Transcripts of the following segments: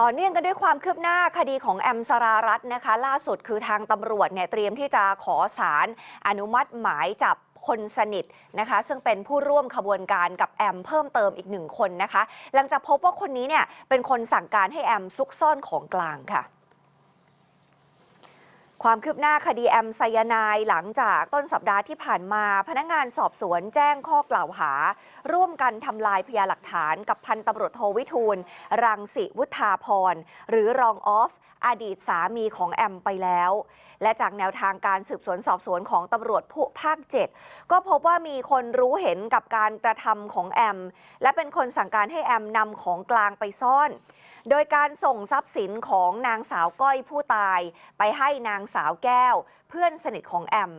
ต่อเนื่องกันด้วยความคืบหน้าคดีของแอมสรารัตน์นะคะ ล่าสุดคือทางตำรวจเนี่ยเตรียมที่จะขอสารอนุมัติหมายจับคนสนิทนะคะ ซึ่งเป็นผู้ร่วมขบวนการกับแอมเพิ่มเติมอีกหนึ่งคนนะคะ หลังจากพบว่าคนนี้เนี่ยเป็นคนสั่งการให้แอมซุกซ่อนของกลางค่ะ ความคืบหน้าคดีแอมไซยานายหลังจากต้นสัปดาห์ที่ผ่านมา พนักงานสอบสวนแจ้งข้อกล่าวหา ร่วมกันทำลายพยานหลักฐานกับพันตำรวจโทวิทูล รังสิวุฒาพร หรือรองออฟ อดีตสามีของแอมไปแล้ว และจากแนวทางการสืบสวนสอบสวนของตำรวจผู้ภาค 7 ก็พบว่ามีคนรู้เห็นกับการกระทำของแอม และเป็นคนสั่งการให้แอมนำของกลางไปซ่อน โดยการส่งทรัพย์สินของนางสาวก้อยผู้ตาย ไปให้นางสาวแก้ว เพื่อนสนิทของแอม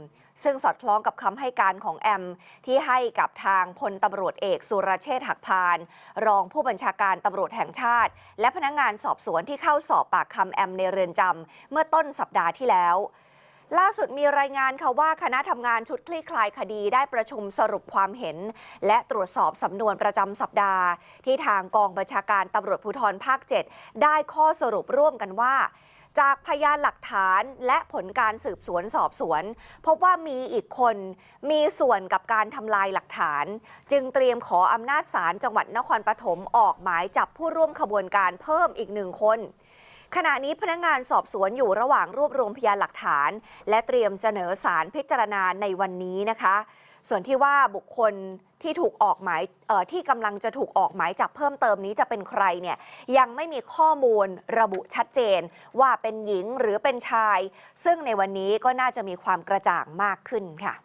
ซึ่งสอดคล้องกับคำให้การของแอม ที่ให้กับทางพลตำรวจเอกสุรเชษฐ์หักพาน รองผู้บัญชาการตำรวจแห่งชาติ และพนักงานสอบสวนที่เข้าสอบปากคำแอมในเรือนจำเมื่อต้นสัปดาห์ที่แล้วล่าสุดมีรายงานค่ะว่าคณะทำงานชุดคลี่คลายคดีได้ประชุมสรุปความเห็น และตรวจสอบสำนวนประจำสัปดาห์ ที่ทางกองบัญชาการตำรวจภูธรภาค 7 ได้ข้อสรุปร่วมกันว่า จากพยานหลักฐานและผลการสืบสวนสอบสวน พบว่ามีอีกคนมีส่วนกับการทำลายหลักฐาน จึงเตรียมขออำนาจศาลจังหวัดนครปฐมออกหมายจับผู้ร่วมขบวนการเพิ่มอีกหนึ่งคนขณะนี้พนักงานสอบสวนอยู่ระหว่างรวบรวมพยานหลักฐาน และเตรียมเสนอสารพิจารณาในวันนี้นะคะ ส่วนที่ว่าบุคคลที่ถูกออกหมายที่กำลังจะถูกออกหมายจับเพิ่มเติมนี้จะเป็นใครเนี่ยยังไม่มีข้อมูลระบุชัดเจน ว่าเป็นหญิงหรือเป็นชาย ซึ่งในวันนี้ก็น่าจะมีความกระจ่างมากขึ้นค่ะ